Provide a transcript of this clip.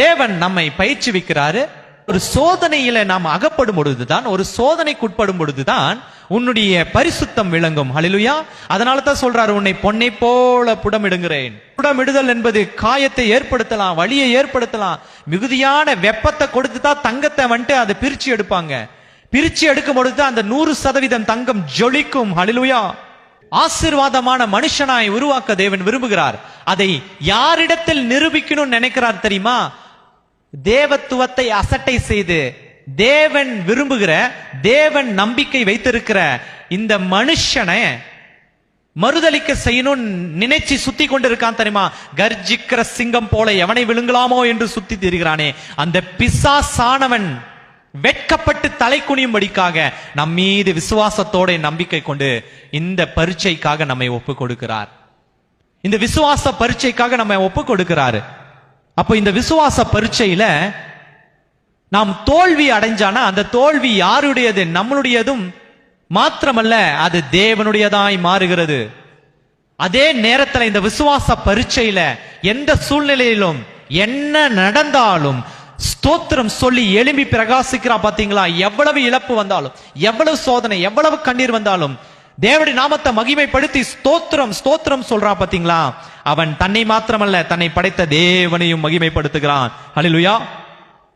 தேவன் நம்மை பயிற்சிவிக்கிறாரு ஒரு சோதனையில நாம் அகப்படும் பொழுதுதான் ஒரு சோதனைக்குட்படும் பொழுதுதான் உன்னுடைய பரிசுத்தம் விளங்கும். ஹலிலுயா அதனால தான் சொல்றாரு உன்னை பொன்னை போல புடமிடுகிறேன். புடமிடுதல் என்பது காயத்தை ஏற்படுத்தலாம் வலியை ஏற்படுத்தலாம். மிகுதியான வெப்பத்தை கொடுத்து தான் தங்கத்தை வந்துட்டு அதை பிரிச்சு எடுப்பாங்க. பிரிச்சு எடுக்கும் பொழுது தான் அந்த நூறு சதவீதம் தங்கம் ஜொலிக்கும். ஹலிலுயா ஆசீர்வாதமான மனுஷனாய் உருவாக்க தேவன் விரும்புகிறார். அதை யாரிடத்தில் நிரூபிக்கணும்னு நினைக்கிறார் தெரியுமா? தேவத்துவத்தை அசட்டை செய்து தேவன் விரும்புகிற தேவன் நம்பிக்கை வைத்திருக்கிற இந்த மனுஷனை மறுதளிக்க செய்யணும்னு நினைச்சு சுத்தி கொண்டிருக்கான் தெரியுமா? கர்ஜிக்கிற சிங்கம் போல எவனை விழுங்கலாமோ என்று சுத்தி திரிகிறானே. அந்த பிசாசானவன் வெட்கப்பட்டு தலை குனியும்படிக்காக நம் மீது விசுவாசத்தோட நம்பிக்கை கொண்டு இந்த பரீட்சைக்காக நம்மை ஒப்பு கொடுக்கிறார். இந்த விசுவாச பரீட்சைக்காக நம்ம ஒப்பு கொடுக்கிறாரு. அப்போ இந்த விசுவாச பரீட்சையில நாம் தோல்வி அடைஞ்சானா அந்த தோல்வி யாருடையது? நம்மளுடையதும் மாத்திரமல்ல அது தேவனுடையதாய் மாறுகிறது. அதே நேரத்தில் இந்த விசுவாச பரீட்சையில எந்த சூழ்நிலையிலும் என்ன நடந்தாலும் ஸ்தோத்திரம் சொல்லி எழும்பி பிரகாசிக்கிறா பாத்தீங்களா? எவ்வளவு இழப்பு வந்தாலும் எவ்வளவு சோதனை எவ்வளவு கண்ணீர் வந்தாலும் தேவடி நாமத்தை மகிமைப்படுத்தி ஸ்தோத்திரம் ஸ்தோத்திரம் சொல்றா பாத்தீங்களா? அவன் தன்னை மாத்திரமல்ல தன்னை படைத்த தேவனையும் மகிமைப்படுத்துகிறான். ஹalleluya.